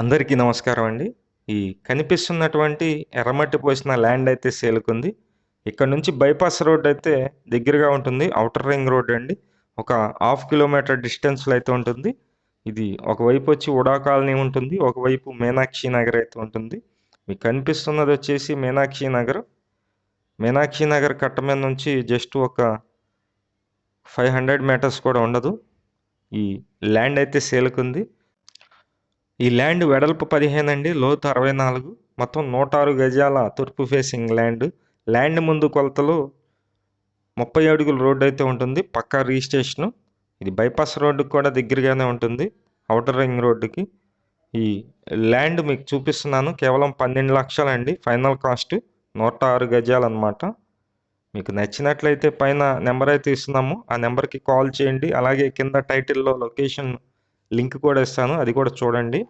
అందరికీ నమస్కారం అండి. ఈ కనిపిస్తున్నటువంటి ఎర్రమట్టి పోసిన ల్యాండ్ అయితే సేలుకుంది ఇక్కడ నుంచి బైపాస్ రోడ్ అయితే దగ్గరగా ఉంటుంది. అవుటర్ రింగ్ రోడ్ అండి. ఒక హాఫ్ కిలోమీటర్ డిస్టెన్స్లో అయితే ఉంటుంది. ఇది ఒకవైపు వచ్చి ఉడా కాలనీ ఉంటుంది. ఒకవైపు మీనాక్షి నగర్ అయితే ఉంటుంది. మీకు కనిపిస్తున్నది వచ్చేసి మీనాక్షి నగర్. మీనాక్షి నగర్ కట్ట మీద నుంచి జస్ట్ ఒక ఫైవ్ హండ్రెడ్ మీటర్స్ కూడా ఉండదు. ఈ ల్యాండ్ అయితే సేలుకుంది ఈ ల్యాండ్ వెడల్పు పదిహేను అండి లోతు అరవై నాలుగు. మొత్తం నూట ఆరు గజాల తూర్పు ఫేసింగ్ ల్యాండ్ ల్యాండ్ ముందు కొలతలు ముప్పై అడుగుల రోడ్డు అయితే ఉంటుంది పక్కా రిజిస్ట్రేషను. ఇది బైపాస్ రోడ్డుకి కూడా దగ్గరగానే ఉంటుంది అవుటర్ రింగ్ రోడ్డుకి. ఈ ల్యాండ్ మీకు చూపిస్తున్నాను కేవలం పన్నెండు లక్షలండి ఫైనల్ కాస్ట్ నూట ఆరు గజాలు అనమాట మీకు నచ్చినట్లయితే పైన నెంబర్ అయితే ఇస్తున్నాము ఆ నెంబర్కి కాల్ చేయండి అలాగే కింద టైటిల్లో లొకేషన్ లింక్ కూడా ఇస్తాను అది కూడా చూడండి.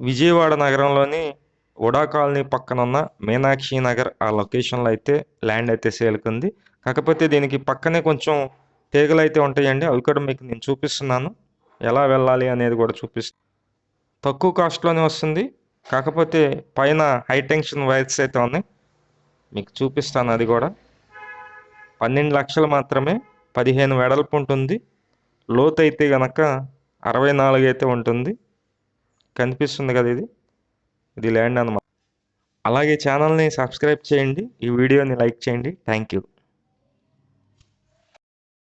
విజయవాడ నగరంలోని ఉడా కాలనీ పక్కన ఉన్న మీనాక్షి నగర్ ఆ లొకేషన్లో అయితే ల్యాండ్ అయితే సేల్కుంది. కాకపోతే దీనికి పక్కనే కొంచెం తీగలు అయితే ఉంటాయండి అవి కూడా మీకు నేను చూపిస్తున్నాను. ఎలా వెళ్ళాలి అనేది కూడా చూపిస్తాను తక్కువ కాస్ట్లోనే వస్తుంది. కాకపోతే పైన హై టెన్షన్ వైర్స్ అయితే ఉన్నాయి. మీకు చూపిస్తాను అది కూడా. పన్నెండు లక్షలు మాత్రమే పదిహేను వెడల్పు ఉంటుంది. లోతు అయితే కనుక అరవై నాలుగు అయితే ఉంటుంది. కనిపిస్తుంది కదా ఇది? ఇది ల్యాండ్ అనమాట అలాగే ఛానల్ని సబ్స్క్రైబ్ చేయండి. ఈ వీడియోని లైక్ చేయండి. Thank you.